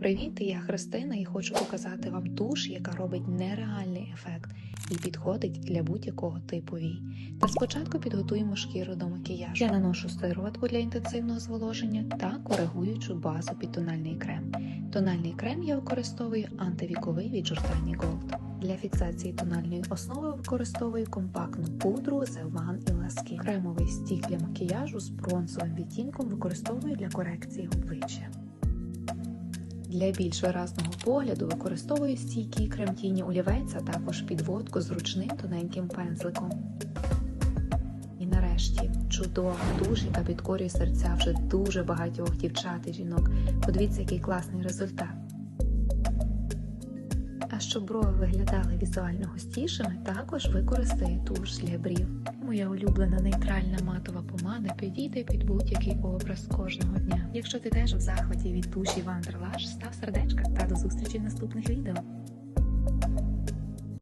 Привіт, я Христина і хочу показати вам туш, яка робить нереальний ефект і підходить для будь-якого типу вій. Та спочатку підготуємо шкіру до макіяжу. Я наношу сироватку для інтенсивного зволоження та коригуючу базу під тональний крем. Тональний крем я використовую антивіковий від Giordani Gold. Для фіксації тональної основи використовую компактну пудру The One Elaskin. Кремовий стік для макіяжу з бронзовим відтінком використовую для корекції обличчя. Для більш виразного погляду використовую стійкі кремтіні олівець, а також підводку з ручним тоненьким пензликом. І нарешті чудова душ, яка підкорює серця вже дуже багатьох дівчат і жінок. Подивіться, який класний результат. Щоб брови виглядали візуально густішими, також використаю туш для брів. Моя улюблена нейтральна матова помада підійде під будь-який образ кожного дня. Якщо ти теж в захваті від туші Wanderlash, став сердечка та до зустрічі в наступних відео.